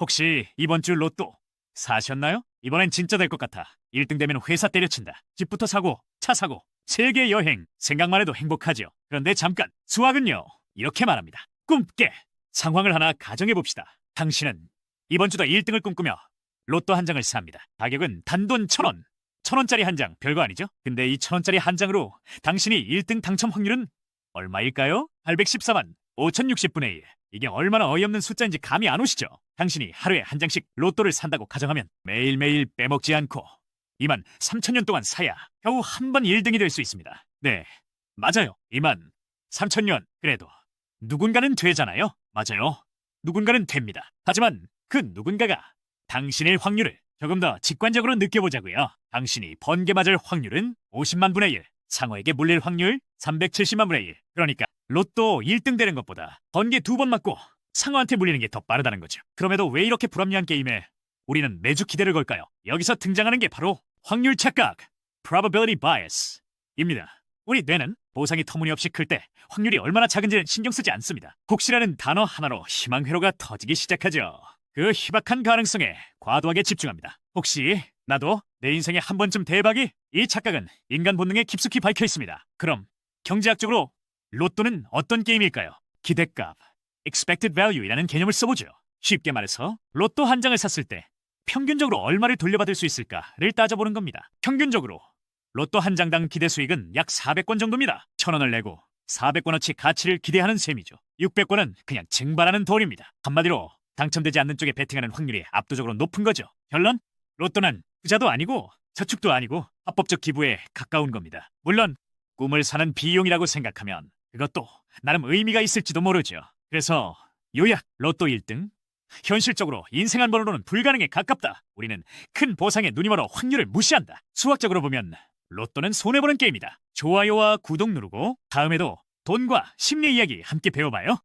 혹시 이번 주 로또 사셨나요? 이번엔 진짜 될 것 같아. 1등 되면 회사 때려친다. 집부터 사고, 차 사고, 세계 여행. 생각만 해도 행복하죠. 그런데 잠깐, 수학은요. 이렇게 말합니다. 꿈깨. 상황을 하나 가정해 봅시다. 당신은 이번 주도 1등을 꿈꾸며 로또 한 장을 삽니다. 가격은 단돈 천 원. 천 원짜리 한 장, 별거 아니죠? 근데 이 천 원짜리 한 장으로 당신이 1등 당첨 확률은 얼마일까요? 814만 5060분의 1. 이게 얼마나 어이없는 숫자인지 감이 안 오시죠? 당신이 하루에 한 장씩 로또를 산다고 가정하면 매일매일 빼먹지 않고 2만 3천 년 동안 사야 겨우 한 번 1등이 될 수 있습니다. 네, 맞아요. 2만 3천 년. 그래도 누군가는 되잖아요. 맞아요. 누군가는 됩니다. 하지만 그 누군가가 당신의 확률을 조금 더 직관적으로 느껴보자고요. 당신이 번개 맞을 확률은 50만 분의 1, 상어에게 물릴 확률 370만 분의 1. 그러니까 로또 1등 되는 것보다 번개 두 번 맞고 상어한테 물리는 게 더 빠르다는 거죠. 그럼에도 왜 이렇게 불합리한 게임에 우리는 매주 기대를 걸까요? 여기서 등장하는 게 바로 확률 착각, probability bias입니다. 우리 뇌는 보상이 터무니없이 클 때 확률이 얼마나 작은지는 신경 쓰지 않습니다. 혹시라는 단어 하나로 희망 회로가 터지기 시작하죠. 그 희박한 가능성에 과도하게 집중합니다. 혹시 나도 내 인생에 한 번쯤 대박이? 이 착각은 인간 본능에 깊숙이 박혀 있습니다. 그럼 경제학적으로 로또는 어떤 게임일까요? 기대값, expected value이라는 개념을 써보죠. 쉽게 말해서 로또 한 장을 샀을 때 평균적으로 얼마를 돌려받을 수 있을까를 따져보는 겁니다. 평균적으로 로또 한 장당 기대 수익은 약 400권 정도입니다. 천 원을 내고 400권어치 가치를 기대하는 셈이죠. 600권은 그냥 증발하는 돈입니다. 한마디로 당첨되지 않는 쪽에 베팅하는 확률이 압도적으로 높은 거죠. 결론? 로또는 부자도 아니고 저축도 아니고 합법적 기부에 가까운 겁니다. 물론 꿈을 사는 비용이라고 생각하면 그것도 나름 의미가 있을지도 모르죠. 그래서 요약 로또 1등 현실적으로 인생 한 번으로는 불가능에 가깝다. 우리는 큰 보상에 눈이 멀어 확률을 무시한다. 수학적으로 보면 로또는 손해보는 게임이다. 좋아요와 구독 누르고 다음에도 돈과 심리 이야기 함께 배워봐요.